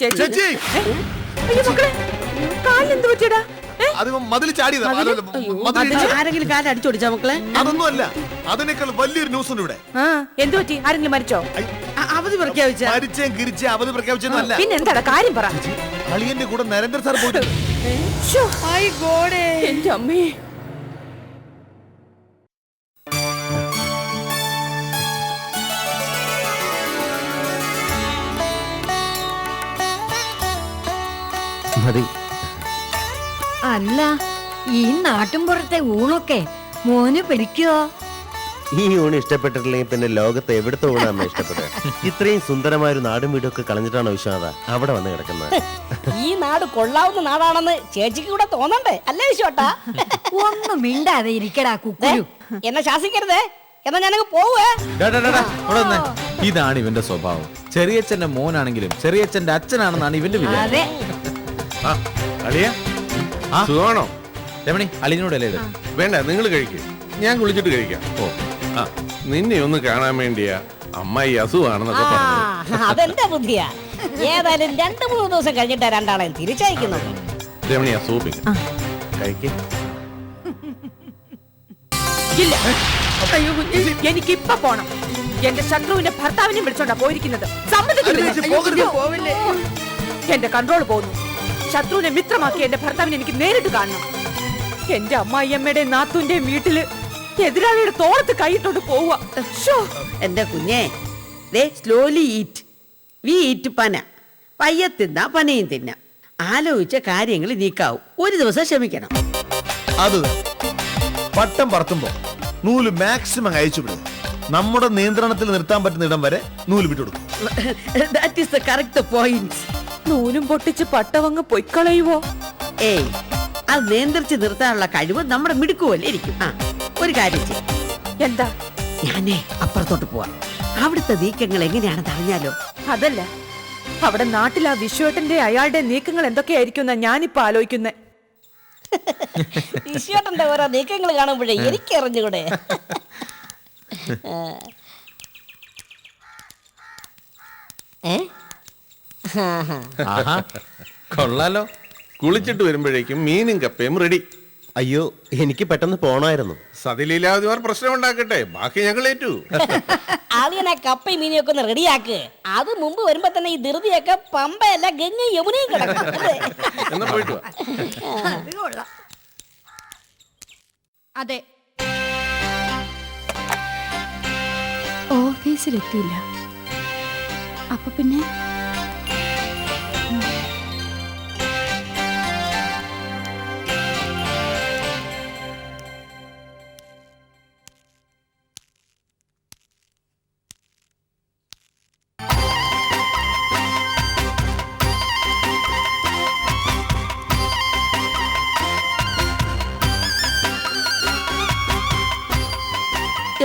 ചേച്ചി. അയ്യോ മക്കളെ പറ്റിയടാ? മതിൽ? ആരെങ്കിലും കാലം മക്കളെ? അതൊന്നുമല്ല. അതിനേക്കാൾ വലിയൊരു ന്യൂസ് ഉണ്ട് ഇവിടെ. ആ എന്ത് പറ്റി? ആരെങ്കിലും മരിച്ചോ? അവധി പ്രഖ്യാപിച്ച മരിച്ചേ കിരിച്ചേ അവധി പ്രഖ്യാപിച്ചതല്ല പിന്നെ എന്താടാ കാര്യം പറ. അളിയന്റെ കൂടെ നരേന്ദ്ര സാർ പോയി എന്റെ അമ്മേ. മതി. അല്ല ഈ നാട്ടിൻപുറത്തെ ഊണൊക്കെ മോന് പിടിക്കോ? ഈ ഊണ് ഇഷ്ടപ്പെട്ടിട്ടില്ലെങ്കിൽ പിന്നെ ലോകത്തെ എവിടുത്തെ ഊണാമ്മ ഇഷ്ടപ്പെട്ടത് ഇത്രയും സുന്ദരമായ ഒരു നാടും വീടും ഒക്കെ കളഞ്ഞിട്ടാണോ വിശ്വാസ അവിടെ വന്ന് കിടക്കുന്നത്. ഈ നാട് കൊള്ളാവുന്ന നാടാണെന്ന് ചേച്ചിക്ക് കൂടെ തോന്നണ്ടേ? അല്ലേ വിശ്വട്ടാ? ഒന്നും മിണ്ടാതെ ഇരിക്കടാ കുക്കു കുക്കുരു. എന്നെ ശാസിക്കരുതേ. എന്നാ ഞാനങ്ങ് പോവേ. ഡാ, ഡാ, ഡാ, ഡാ, ഇവിടെ വന്നേ. ഇതാണ് ഇവന്റെ സ്വഭാവം. ചെറിയച്ഛന്റെ മോനാണെങ്കിലും ചെറിയച്ഛന്റെ അച്ഛനാണെന്നാണ് ഇവന്റെ വിചാരം. അതെ? സുഖമാണോ? രമണി അളിനോടല്ലേ ഇത്? വേണ്ട നിങ്ങൾ കഴിക്കും. ഞാൻ കുളിച്ചിട്ട് കഴിക്കാം. ഓ. ആ നിന്നെ ഒന്ന് കാണാൻ വേണ്ടിയാ അമ്മായി അസുഖാണെന്നൊക്കെ ആ പറഞ്ഞു അതെന്റെ ബുദ്ധിയാ? ഏതായാലും രണ്ടു മൂന്ന് ദിവസം കഴിഞ്ഞിട്ടാ രണ്ടാളെയും തിരിച്ചയക്കുന്നത്. രമണിയാ സൂപ്പിങ് കഴിക്കേ. ഇല്ല. അയ്യോ എനിക്ക് ഇപ്പൊ പോണം. എന്റെ ശത്രുവിന്റെ ഭർത്താവിനെ വിളിച്ചോണ്ടാ പോയിരിക്കുന്നത്. ചേച്ചി, പോകരുത്. പോവില്ലേ എന്റെ കൺട്രോൾ പോകുന്നു ശത്രുവിനെ മിത്രമാക്കി എന്റെ ഭർത്താവിനെ എനിക്ക് നേരിട്ട് കാണണം. എന്റെ അമ്മായിയമ്മയുടെ നാത്തുന്റെ വീട്ടിൽ എതിരാളിയുടെ തോളത്ത് കൈയിട്ടോണ്ട് പോവുക. എന്റെ കുഞ്ഞേ? ദേ സ്ലോലി ഈറ്റ് വി ഈറ്റ് പന. പയ്യ തിന്നാ പനയും തിന്ന. ആലോചിച്ച കാര്യങ്ങൾ നീക്കാവും. ഒരു ദിവസം ക്ഷമിക്കണം. അത് പട്ടം പറത്തുമ്പോ നൂൽ മാക്സിമം അയച്ചു വിടുക. നമ്മുടെ നിയന്ത്രണത്തിൽ നിർത്താൻ പറ്റുന്ന ഇടം വരെ നൂൽ വിട്ടുകൊടുക്കും. That is the correct point നൂലും പൊട്ടിച്ച് പട്ടവങ്ങ് പൊയ്ക്കളയുവോ? ഏയ് അത് നിയന്ത്രിച്ച് നിർത്താനുള്ള കഴിവ് നമ്മുടെ മിടുക്കുമല്ലേ ഇരിക്കും. ആ ഒരു കാര്യം ചെയ്യും. എന്താ? ഞാനേ അപ്പുറത്തോട്ട് പോവാ. അവിടുത്തെ നീക്കങ്ങൾ എങ്ങനെയാണെന്ന് അറിഞ്ഞാലോ? അതല്ല അവിടെ നാട്ടിൽ ആ വിശ്വേട്ടന്റെ അയാളുടെ നീക്കങ്ങൾ എന്തൊക്കെയായിരിക്കും എന്നാ ഞാനിപ്പോ ആലോചിക്കുന്നേ. വിശ്വട്ടന്റെ ഓരോ നീക്കങ്ങൾ കാണുമ്പോഴേ എനിക്ക് അറിഞ്ഞുകൂടെ ഏ? കൊള്ളാലോ. കുളിച്ചിട്ട് വരുമ്പോഴേക്കും മീനും കപ്പയും റെഡി അയ്യോ എനിക്ക് പെട്ടെന്ന് പോണായിരുന്നു സതിലീലാവതിമാർ പ്രശ്നം ഉണ്ടാക്കട്ടെ ബാക്കി ഞങ്ങൾ ഏറ്റു. ആദ്യം ആ കപ്പയും ഒക്കെ ഒന്ന് റെഡിയാക്ക് അത് മുമ്പ് വരുമ്പോ തന്നെ ഈ ധൃതിയൊക്കെ പമ്പയല്ല ഗംഗയും യമുനയും കിടക്കും. എന്നാ പോയിട്ട് വാ. അതെ. ഓഫീസിലെത്തിയില്ല. അപ്പൊ പിന്നെ?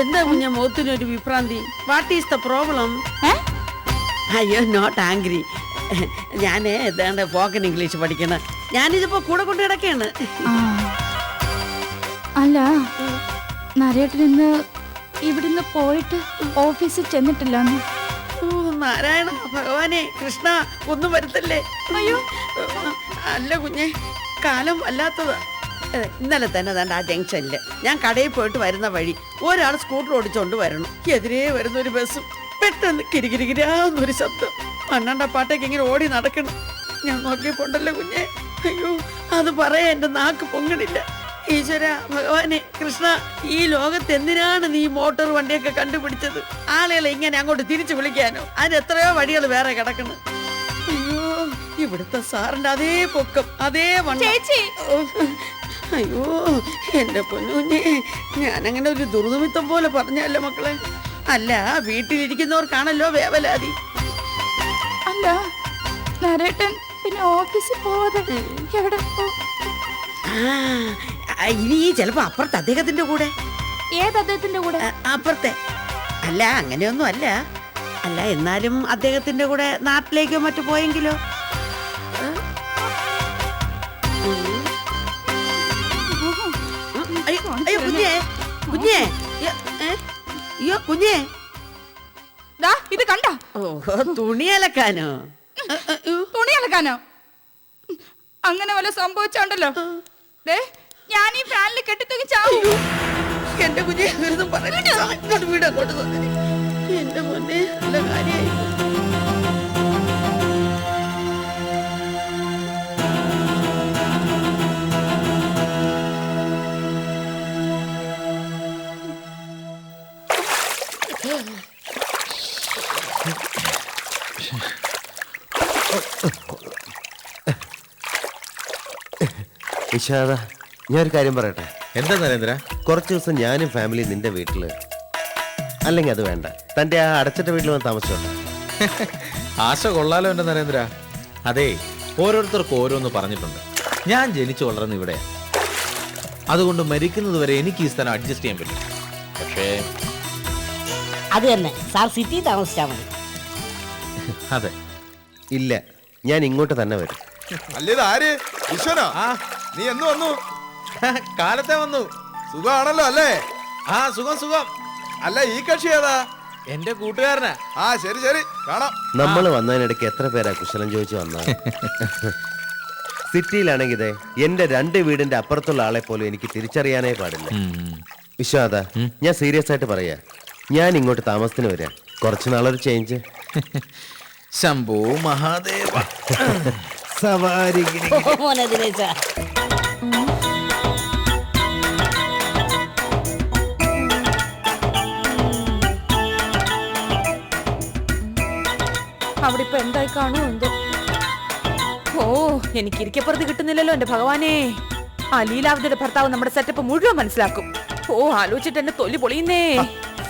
എന്താ കുഞ്ഞ മുഖത്തിനൊരു വിഭ്രാന്തി? വാട്ട് ഈസ് ദ പ്രോബ്ലം അയ്യോ നോട്ട് ആംഗ്രി ഞാൻ ഏതാണ്ട് പോക്കൻ ഇംഗ്ലീഷ് പഠിക്കണം. ഞാനിതിപ്പോ കൂടെ കൊണ്ട് കിടക്കാണ് ആ. അല്ല നരേട്ടൻ ഇന്ന് ഇവിടുന്ന് പോയിട്ട് ഓഫീസിൽ ചെന്നിട്ടില്ല ഓ നാരായണ ഭഗവാനെ കൃഷ്ണ ഒന്നും വരുത്തല്ലേ? അയ്യോ. അല്ല കുഞ്ഞെ കാലം വല്ലാത്തതാ. ഇന്നലെ തന്നെ തന്റെ ആ ജംഗ്ഷനിൽ ഞാൻ കടയിൽ പോയിട്ട് വരുന്ന വഴി ഒരാൾ സ്കൂട്ടർ ഓടിച്ചോണ്ട് വരണം. എതിരെ വരുന്ന ഒരു ബസ്സും പെട്ടെന്ന് കിരികിരികിരാന്നൊരു ശബ്ദം. അണ്ണാണ്ട പാട്ടേക്ക് ഇങ്ങനെ ഓടി നടക്കണം. ഞാൻ നോക്കിയപ്പോണ്ടല്ലോ കുഞ്ഞെ. അയ്യോ അത് പറയാൻ എന്റെ നാക്ക് പൊങ്ങണില്ല. ഈശ്വര ഭഗവാനെ കൃഷ്ണ ഈ ലോകത്ത് എന്തിനാണ് നീ മോട്ടോർ വണ്ടിയൊക്കെ കണ്ടുപിടിച്ചത്? ആളുകളെ ഇങ്ങനെ അങ്ങോട്ട് തിരിച്ചു വിളിക്കാനോ? അതിന് എത്രയോ വഴികൾ വേറെ കിടക്കണം. അയ്യോ ഇവിടുത്തെ സാറിന്റെ അതേ പൊക്കം അതേ ചേച്ചി. അയ്യോ എന്റെ പൊന്നുഞ്ഞെ. ഞാനങ്ങനെ ഒരു ദുർനിമിത്തം പോലെ പറഞ്ഞല്ലോ മക്കളെ? അല്ല വീട്ടിലിരിക്കുന്നവർക്കാണല്ലോ വേവലാതി. അല്ല നരേട്ടൻ പിന്നെ ഓഫീസിൽ പോവാതെ എവിടെ ഇനി ചിലപ്പോ അപ്പുറത്ത് അദ്ദേഹത്തിന്റെ കൂടെ. ഏത് അദ്ദേഹത്തിന്റെ കൂടെ? അപ്പുറത്തെ. അല്ല അങ്ങനെയൊന്നും അല്ല. അല്ല എന്നാലും അദ്ദേഹത്തിന്റെ കൂടെ നാട്ടിലേക്കോ മറ്റു പോയെങ്കിലോ? അയ്യോ, കുഞ്ഞേ കുഞ്ഞേ അയ്യോ, കുഞ്ഞേ ദാ ഇത് കണ്ട ഓഹോ തുണി അലക്കാനോ തുണി അലക്കാനോ അങ്ങനെ വല്ല സംഭവിച്ചോണ്ടല്ലോ ദേ ഞാൻ ഈ ഫാനിൽ കെട്ടിത്തൂങ്ങി ചാവും എന്റെ കുഞ്ഞെ വീട് അങ്ങോട്ട് എന്റെ മുന്നേ നല്ല കാര്യമായി വിഷാദ ഞാനൊരു കാര്യം പറയട്ടെ? എന്താ നരേന്ദ്ര? കുറച്ച് ദിവസം ഞാനും ഫാമിലി നിന്റെ വീട്ടിൽ അല്ലെങ്കിൽ അത് വേണ്ട. തന്റെ ആ അടച്ചിട്ട വീട്ടിൽ വന്ന് താമസിച്ചോണ്ട ആശ കൊള്ളാലോ എന്റെ നരേന്ദ്ര. അതെ ഓരോരുത്തർക്കും ഓരോന്ന് പറഞ്ഞിട്ടുണ്ട്. ഞാൻ ജനിച്ചു വളർന്ന ഇവിടെ അതുകൊണ്ട് മരിക്കുന്നത് വരെ എനിക്ക് ഈ സ്ഥലം അഡ്ജസ്റ്റ് ചെയ്യാൻ പറ്റും. പക്ഷേ അത് തന്നെ. സാർ സിറ്റി താമസിച്ചാൽ മതി. അതെ. ഇല്ല ഞാൻ ഇങ്ങോട്ട് തന്നെ വരും. അല്ലേ ആര്? വിശ്വനോ നീ എന്ന് വന്നു? കാലത്തെ വന്നു. സുഖമാണല്ലോ അല്ലേ? ആ സുഖം സുഖം. അല്ല ഈ കക്ഷി ഏതാ? എന്റെ കൂട്ടുകാരനാ. ആ ശരി ശരി. കാണാം. നമ്മൾ വന്നതിനിടയ്ക്ക് എത്ര പേരാ കുശലം ചോദിച്ചു വന്ന? സിറ്റിയിലാണെങ്കിൽ ഇതേ എന്റെ രണ്ട് വീടിന്റെ അപ്പുറത്തുള്ള ആളെ പോലും എനിക്ക് തിരിച്ചറിയാനേ പാടില്ല. വിശ്വാദ ഞാൻ സീരിയസ് ആയിട്ട് പറയാ. ഞാൻ ഇങ്ങോട്ട് താമസത്തിന് വരാ. കുറച്ച് നാളൊരു ചേഞ്ച് ശംഭു മഹാദേവ. സവാരി മോനെ ദിനേശ. അവിടെ ഇപ്പൊ എന്തായി കാണൂ എന്തോ? ഓ എനിക്ക് ഇരിക്കപ്പുറത്ത് കിട്ടുന്നില്ലല്ലോ എന്റെ ഭഗവാനെ. ആ ലീലാവതിയുടെ ഭർത്താവ് നമ്മുടെ സെറ്റപ്പ് മുഴുവൻ മനസ്സിലാക്കും. ഓ ആലോചിച്ചിട്ട് എന്നെ തൊലി പൊളിയുന്നേ.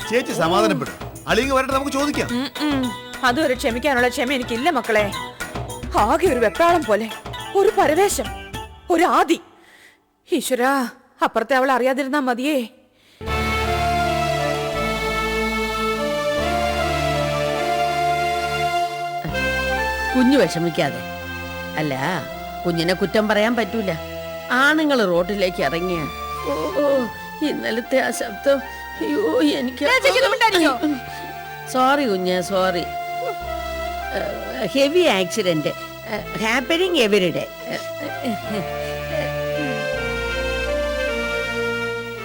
ചേച്ചി സമാധാനപ്പെടും. അളിയങ്ങ് വരട്ടെ നമുക്ക് ചോദിക്കാം. അതുവരെ ക്ഷമിക്കാനുള്ള ക്ഷമ എനിക്കില്ല മക്കളെ. ആകെ ഒരു വെപ്രാളം പോലെ. ഒരു പരവേശം. ഒരു ആദി. ഈശ്വര അപ്പുറത്തെ അവൾ അറിയാതിരുന്നാ മതിയേ. കുഞ്ഞു വിഷമിക്കാതെ. അല്ല കുഞ്ഞിനെ കുറ്റം പറയാൻ പറ്റൂല. ആണുങ്ങൾ റോഡിലേക്ക് ഇറങ്ങിയ. ഓ ഇന്നലത്തെ ആ ശബ്ദം. അയ്യോ എനിക്ക് ചേച്ചി സോറി കുഞ്ഞെ sorry. Heavy accident happening everyday.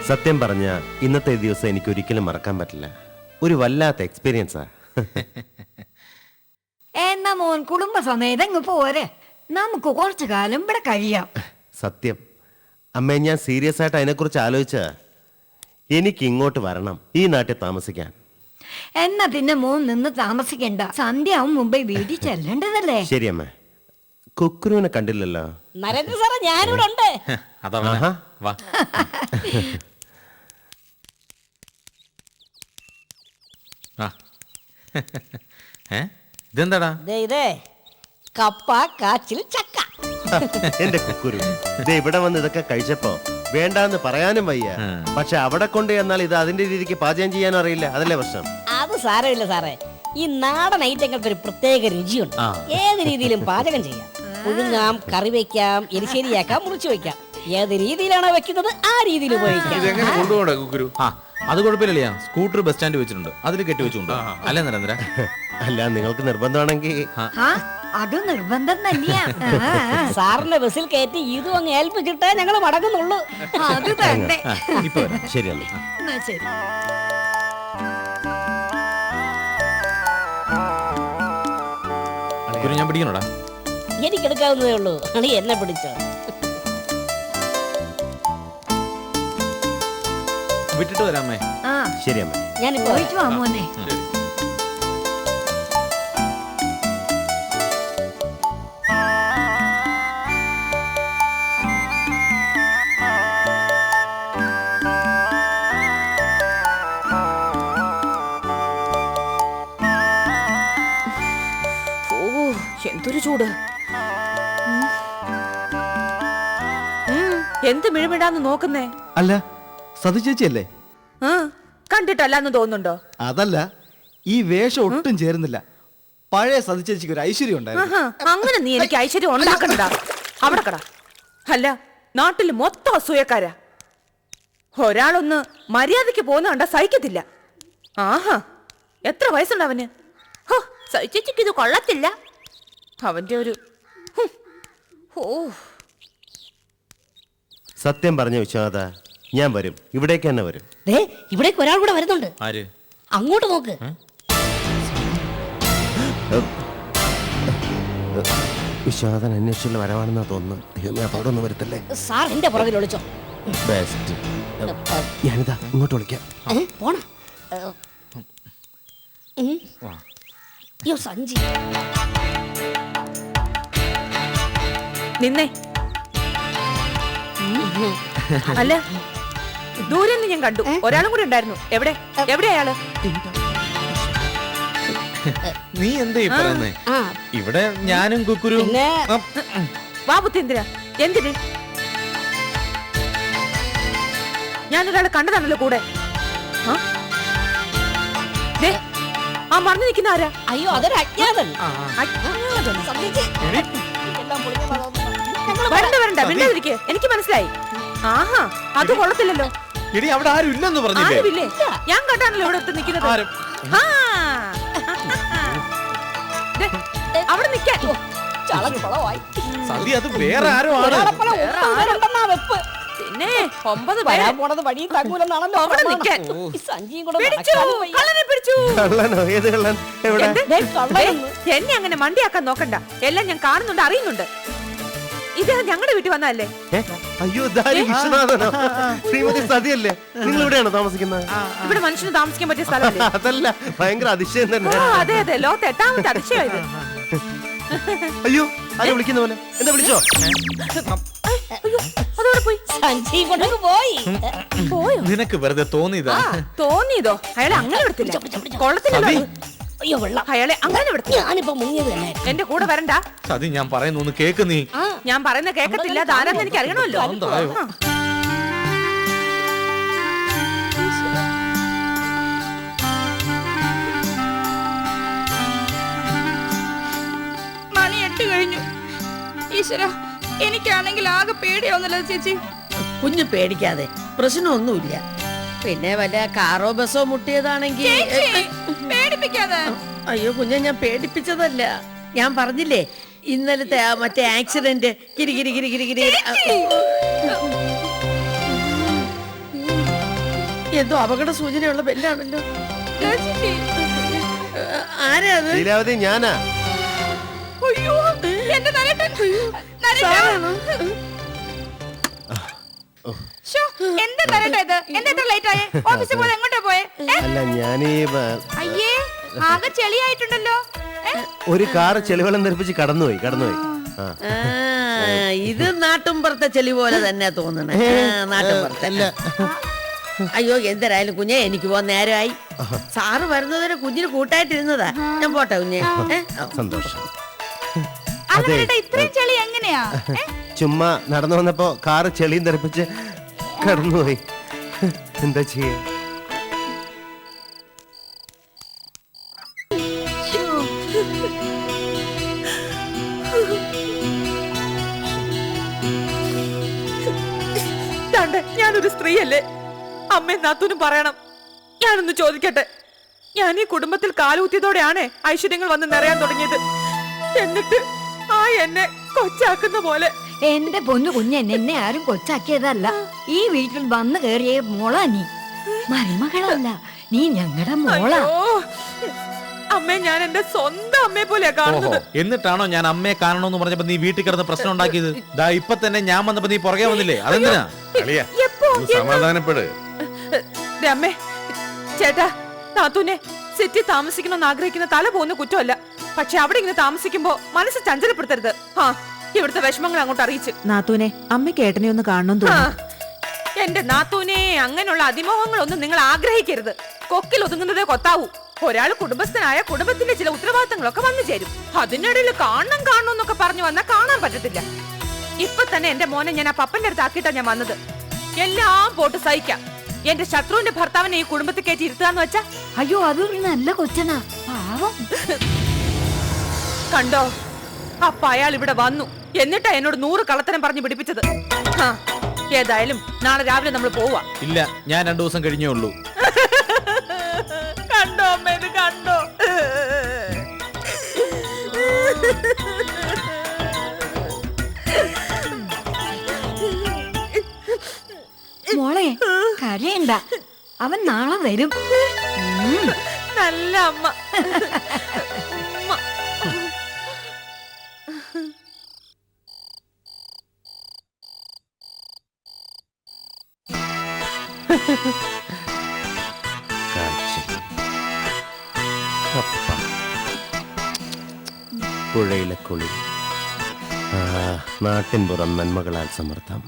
സത്യം പറഞ്ഞ ഇന്നത്തെ ദിവസം എനിക്ക് ഒരിക്കലും മറക്കാൻ പറ്റില്ല. ഒരു വല്ലാത്ത എക്സ്പീരിയൻസാ എന്നാ മോൻ കുടുംബസമേതം ഇങ്ങ് പോരെ. നമുക്ക് കുറച്ചു കാലം ഇവിടെ കഴിയാം. സത്യം. അമ്മേ ഞാൻ സീരിയസ് ആയിട്ട് അതിനെക്കുറിച്ച് ആലോചിച്ച. എനിക്ക് ഇങ്ങോട്ട് വരണം ഈ നാട്ടിൽ താമസിക്കാൻ. എന്നാ പിന്നെ മോൻ നിന്ന് താമസിക്കണ്ട. സന്ധ്യയാവും മുമ്പേ വീട്ടിൽ ചെല്ലേണ്ടതല്ലേ? ശരിയമ്മ. അമ്മേ കുക്കുരുവിനെ കണ്ടില്ലല്ലോ? നരേന്ദ്ര സാറേ ഞാനിവിടെ ഉണ്ട്. ആഹാ. വാ. ആ. ഏ? ഇതെന്താടാ? ദേ ഇതേ. കപ്പ കാച്ചിൽ ചക്ക. എന്റെ കുക്കുരു. ഇത് ഇവിടെ വന്ന് ഇതൊക്കെ കഴിച്ചപ്പോ വേണ്ടാന്ന് പറയാനും വയ്യ. പക്ഷെ അവിടെ കൊണ്ട് ചെന്നാൽ ഇത് അതിന്റെ രീതിക്ക് പാചകം ചെയ്യാനും അറിയില്ല. അതല്ലേ പ്രശ്നം? അത് സാരമില്ല സാറേ. ഈ നാടൻ ഐറ്റങ്ങൾക്ക് ഒരു പ്രത്യേക രുചിയുണ്ട്. ഏത് രീതിയിലും പാചകം ചെയ്യാം. പുഴുങ്ങാം കറി വെക്കാം എരിശ്ശേരിയാക്കാം മുറിച്ചു വെക്കാം. ഏത് രീതിയിലാണോ വെക്കുന്നത് ആ രീതിയിൽ ഉപയോഗിക്കാം. ഇതെങ്ങനെ കൊണ്ടുപോകണ്ട കുക്കുരു? ആ അത് കുഴപ്പമില്ല സ്കൂട്ടർ ബസ് സ്റ്റാൻഡ് വെച്ചിട്ടുണ്ട്. അതിൽ കെട്ടി വെച്ചുണ്ട് അല്ലേ നരേന്ദ്ര? അല്ല നിങ്ങൾക്ക് നിർബന്ധമാണെങ്കിൽ ആ. അത് നിർബന്ധം തന്നെയാ. സാറിന്റെ ബസ്സിൽ കയറ്റി ഇതും അങ്ങ് ഏൽപ്പിച്ചിട്ടേ ഞങ്ങൾ മടങ്ങുന്നുള്ളൂ. അത് തന്നെ ശരി. കുരു ഞാൻ പിടിക്കണോടാ? എനിക്ക് എടുക്കാവുന്നതേ ഉള്ളൂ. അണി എന്നെ പിടിച്ചോ. വിട്ടിട്ട് വരാമേ ആ. ശരി അമ്മ. ഞാനിപ്പോ പോയിട്ട് വാ മോനെ. ഓ ചൂട്. എന്ത് മിഴുമിടാന്ന് നോക്കുന്നേ? അല്ല സതി ചേച്ചിയല്ലേ? കണ്ടിട്ടല്ലാന്ന് തോന്നുന്നുണ്ടോ? അതല്ല ഈ വേഷം ഒട്ടും ചേരുന്നില്ല. പഴയ സതി ചേച്ചിക്ക് ഒരു ഐശ്വര്യം ഉണ്ടായിരുന്നു. അങ്ങനെ നീ എനിക്ക് ഐശ്വര്യം ഉണ്ടാക്കണ്ട അവിടെ കട. അല്ല നാട്ടിൽ മൊത്തം അസൂയക്കാരാ. ഒരാളൊന്ന് മര്യാദയ്ക്ക് പോകുന്ന കണ്ട സഹിക്കത്തില്ല. ആഹാ എത്ര വയസ്സുണ്ട് അവന്? ഹോ, സഹിച്ചേച്ചിക്ക് ഇത് കൊള്ളത്തില്ല. അവന്റെ ഒരു ഓ സത്യം പറഞ്ഞു വിശ്വനാഥ ഞാൻ വരും. ഇവിടേക്ക് തന്നെ വരും. ദേ ഇവിടേക്ക് ഒരാൾ കൂടെ വരുന്നുണ്ട്. ആര്? അങ്ങോട്ട് നോക്ക്. വിശ്വനാഥൻ അന്വേഷിച്ചുള്ള വരവാണെന്നാ തോന്നുന്നു. ദൈവമേ അതോടെ ഒന്നും വരത്തല്ലേ? സാർ എന്റെ പുറകിൽ ഒളിച്ചോ. ബെസ്റ്റ് ഞാനിതാ ഇങ്ങോട്ട് വിളിക്കാം. പോണം. അയ്യോ സഞ്ചി നിന്നേ. അല്ല ദൂരെ നിന്ന് ഞാൻ കണ്ടു. ഒരാളും കൂടെ ഉണ്ടായിരുന്നു. എവിടെ? എവിടെ അയാൾ? നീ എന്താ പറയുന്നേ? ഇവിടെ ഞാനും കുക്കുരു. വാ ബുദ്ധേന്ദ്ര എന്തിന്? ഞാനൊരാളെ കണ്ടതാണല്ലോ കൂടെ. ആ? ആ മറന്നു നിൽക്കുന്ന ആരാ? അയ്യോ അതൊരു അജ്ഞാതൻ. അജ്ഞാതൻ. വരണ്ട വരണ്ട മിണ്ടാതിരിക്കെ. എനിക്ക് മനസ്സിലായി. ആഹാ അത് കൊള്ളത്തില്ലല്ലോ. എടി അവിടെ ആരും ഇല്ലെന്ന് പറഞ്ഞില്ലേ? ഞാൻ കണ്ടാണല്ലോ ഇവിടെ അടുത്ത് നിൽക്കുന്നത്. ആ. ദേ, അവിടെ നിൽക്കാൻ. സതി അത് വേറെ ആരോ. ആണ് വെപ്പ്. പിന്നെ ഒമ്പത് വരാൻ പോണത് വഴി തങ്ങൂലെന്നാണല്ലോ അവിടെ. നിൽക്കാൻ. ഈ സഞ്ചിയും കൂടെ പിടിച്ചു. നടക്കാനും വയ്യ. കള്ളനെ പിടിച്ചു. കള്ളനോ? ഏത് കള്ളൻ? എവിടെ? എന്ത്? ദേ, കള്ളനെന്ന്. ദേ, എന്നെ അങ്ങനെ മണ്ടിയാക്കാൻ നോക്കണ്ട. എല്ലാം ഞാൻ കാണുന്നുണ്ട് അറിയുന്നുണ്ട്. ഇത് ഞങ്ങളുടെ വീട്ടിൽ വന്നതല്ലേ? ഏ? അയ്യോ ഇതാര് വിശ്വനാഥനോ? ശ്രീമതി സതിയല്ലേ? നിങ്ങൾ ഇവിടെയാണോ താമസിക്കുന്നത് ഇവിടെ മനുഷ്യന് താമസിക്കാൻ പറ്റിയ സ്ഥലമല്ലേ? അതല്ല ഭയങ്കര അതിശയം ഓ തന്നെ അതെ അതെ. ലോകത്ത് എട്ടാമത്തെ ഇത്. അയ്യോ ആരെ വിളിക്കുന്ന പോലെ? എന്താ വിളിച്ചോ? അതോടെ പോയി. സഞ്ചിയും കൊണ്ടങ്ങ് പോയി. പോയോ? നിനക്ക് വെറുതെ തോന്നിയതാ. തോന്നിയതോ? അയാളെ അങ്ങനെ വിടത്തില്ല. അയ്യോ വെള്ളം അയാളെ അങ്ങനെ വിടത്തില്ല ഞാനിപ്പോ മുങ്ങിയത് തന്നെ. എന്റെ കൂടെ വരണ്ട. സതി ഞാൻ പറയുന്നു ഒന്ന് കേക്ക് നീ. ആ ഞാൻ പറയുന്ന കേക്കത്തില്ല. ധാരാളം എനിക്ക് അറിയണമല്ലോ? മണി എട്ട് കഴിഞ്ഞു. ഈശ്വര എനിക്കാണെങ്കിൽ ആകെ പേടിയാവുന്നല്ലോ ചേച്ചി. കുഞ്ഞ് പേടിക്കാതെ. പ്രശ്നമൊന്നുമില്ല. പിന്നെ വല്ല കാറോ ബസ്സോ മുട്ടിയതാണെങ്കിൽ പേടിപ്പിക്കാതെ. അയ്യോ കുഞ്ഞ ഞാൻ പേടിപ്പിച്ചതല്ല. ഞാൻ പറഞ്ഞില്ലേ ഇന്നലത്തെ ആ മറ്റേ ആക്സിഡന്റ് കിരി കിരി കിരി കിരി എന്തോ അപകട സൂചനയുള്ള ബെല്ലാണല്ലോ. ചേച്ചി. ആരാ അത്? ഞാനാ. അയ്യോ എന്റെ എന്താ നരേട്ടാ ഇത്? എന്താ ഇത്ര ലേറ്റ് ആയേ? ഓഫീസിൽ പോയത് എങ്ങോട്ടാ പോയേ? ഏ? അല്ല ഞാനീ വ- അയ്യേ ആകെ ചെളിയായിട്ടുണ്ടല്ലോ. ഏ? ഒരു കാറ് ചെളിവെള്ളം ധരിപ്പിച്ച് കടന്നുപോയി കടന്നുപോയി. ഇത് നാട്ടുംപുറത്തെ ചെളി പോലെ തന്നെ തോന്നണേ. അയ്യോ എന്തരായാലും കുഞ്ഞെ എനിക്ക് പോവാൻ നേരമായി. സാറ് വരുന്നതിന് കുഞ്ഞിന് കൂട്ടായിട്ടിരുന്നതാ. ഞാൻ പോട്ടെ കുഞ്ഞെ? സന്തോഷം. അതെ. നരേട്ടാ ഇത്രയും ചെളി എങ്ങനെയാ? ഏ? ചുമ്മാ നടന്നു വന്നപ്പോ കാറ് ചെളിയും തെറിപ്പിച്ച് കടന്നുപോയി. എന്താ ചെയ്യാ? ഞാനൊരു സ്ത്രീയല്ലേ? അമ്മയും നാത്തൂനും പറയണം. ഞാനൊന്ന് ചോദിക്കട്ടെ. ഞാൻ ഈ കുടുംബത്തിൽ കാലൂത്തിയതോടെയാണ് ഐശ്വര്യങ്ങൾ വന്ന് നിറയാൻ തുടങ്ങിയത്. എന്നിട്ട് എന്നെ കൊച്ചാക്കുന്ന പോലെ. എന്റെ പൊന്നു കുഞ്ഞൻ എന്നെ ആരും കൊച്ചാക്കിയതല്ല. ഈ വീട്ടിൽ വന്നു കയറിയ മോളാ നീ. മരുമകളല്ല നീ ഞങ്ങളുടെ മോളാ. അമ്മ ഞാൻ എന്റെ സ്വന്തം അമ്മയെ പോലെയാ കാണുന്നത്. എന്നിട്ടാണോ ഞാൻ അമ്മയെ കാണണമെന്ന് പറഞ്ഞപ്പോ നീ വീട്ടിൽ കിടന്ന് പ്രശ്നം ഉണ്ടാക്കിയത്? ദാ ഇപ്പൊ തന്നെ ഞാൻ വന്നപ്പോ നീ പുറകെ വന്നില്ലേ? അതെന്തിനാ? സമാധാനപ്പെട്. ദേ അമ്മേ ചേട്ടാ നാത്തൂനെ സിറ്റി താമസിക്കണമെന്ന് ആഗ്രഹിക്കുന്ന തല പോകുന്ന കുറ്റമല്ല. പക്ഷെ അവിടെ ഇങ്ങനെ താമസിക്കുമ്പോ മനസ്സ് ചഞ്ചലപ്പെടുത്തരുത്. ആ ഇവിടുത്തെ വിഷമങ്ങൾ അങ്ങോട്ട് അറിയിച്ചു. നാത്തൂനെ അമ്മയ്ക്ക് ഏട്ടനെ ഒന്ന് കാണണം എന്റെ നാത്തൂനെ അങ്ങനെയുള്ള അതിമോഹങ്ങളൊന്നും നിങ്ങൾ ആഗ്രഹിക്കരുത്. കൊക്കിൽ ഒതുങ്ങുന്നതേ കൊത്താവൂ. ഒരാൾ കുടുംബസ്ഥനായ കുടുംബത്തിന്റെ ചില ഉത്തരവാദിത്തങ്ങളൊക്കെ വന്നു ചേരും. അതിനിടയിൽ കാണണം കാണണം എന്നൊക്കെ പറഞ്ഞു വന്നാൽ കാണാൻ പറ്റത്തില്ല. ഇപ്പൊ തന്നെ എന്റെ മോനെ ഞാൻ ആ പപ്പന്റെ അടുത്ത് ആക്കിയിട്ടാ ഞാൻ വന്നത്. എല്ലാം പോട്ട് സഹിക്കാം. എന്റെ ശത്രുവിന്റെ ഭർത്താവിനെ ഈ കുടുംബത്തിൽ കയറ്റി ഇരുത്തുകയെന്ന് വെച്ചാ? അയ്യോ അത് നല്ല കൊച്ചനാ. പാവം. കണ്ടോ? അപ്പ അയാൾ ഇവിടെ വന്നു. എന്നിട്ടാ എന്നോട് നൂറ് കള്ളത്തരം പറഞ്ഞു പിടിപ്പിച്ചത്. ആ, ഏതായാലും നാളെ രാവിലെ നമ്മൾ പോവാ. ഇല്ല ഞാൻ രണ്ടു ദിവസം കഴിഞ്ഞേ ഉള്ളൂ. കണ്ടോ അമ്മ ഇത് കണ്ടോ? മോളെ കരയണ്ട. അവൻ നാളെ വരും. നല്ല അമ്മ. പുഴയിലെ കുളി. നാട്ടിൻ പുറം നന്മകളാൽ സമർത്ഥം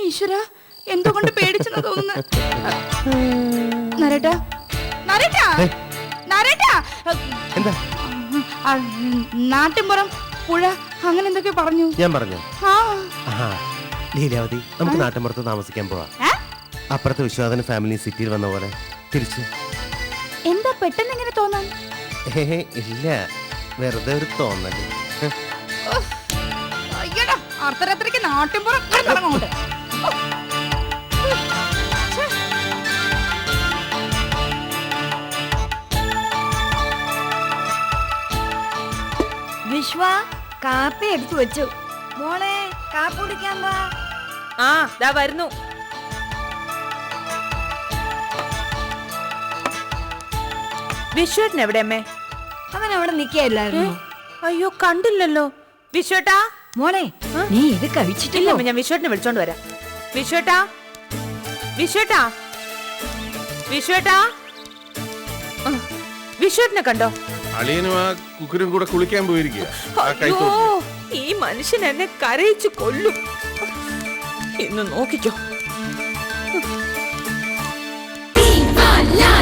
ഈശ്വര എന്തുകൊണ്ട് പേടിച്ചെന്ന് തോന്നുന്നു. നരേട്ടാ നരേട്ടാ നരേട്ടാ. എന്താ? നാട്ടിൻപുറം പുഴ അങ്ങനെ എന്തൊക്കെ പറഞ്ഞു? ഞാൻ പറഞ്ഞു. ലീലാവതി നമുക്ക് നാട്ടിൻപുറത്ത് താമസിക്കാൻ പോവാം. അപ്പുറത്തെ വിശ്വാസന ഫാമിലി സിറ്റിയിൽ വന്ന പോലെ. തിരിച്ചു. എന്താ പെട്ടെന്ന് ഇങ്ങനെ തോന്നാൻ? ഇല്ല. വെറുതെ ഒരു തോന്നൽ. അയ്യടാ അർദ്ധരാത്രിക്ക് നാട്ടിൻപുറം കിടന്നിറങ്ങോട്ട് വിശ്വ കാപ്പി എടുത്തു വെച്ചു. മോളെ കാപ്പി കുടിക്കാൻ വാ. ആ ദാ വരുന്നു. വിശ്വട്ടിനെവിടെ എവിടെ അമ്മേ അവിടെ നിക്കല്ലായിരുന്നു അയ്യോ കണ്ടില്ലല്ലോ. വിശ്വട്ടാ? മോളെ നീ ഇത് കഴിച്ചിട്ടില്ല? ഞാൻ വിശ്വട്ടിനെ വിളിച്ചോണ്ട് വരാം. വിശ്വട്ടാ? വിശ്വട്ടാ? വിശ്വട്ടാ? വിശ്വട്ടിനെ കണ്ടോ? അളിയനും ആ കുക്കരും കൂടെ കുളിക്കാൻ പോയിരിക്കുക. ഈ മനുഷ്യൻ എന്നെ കരയിച്ചു കൊല്ലും. ഇന്ന് നോക്കിക്കോ. Viva la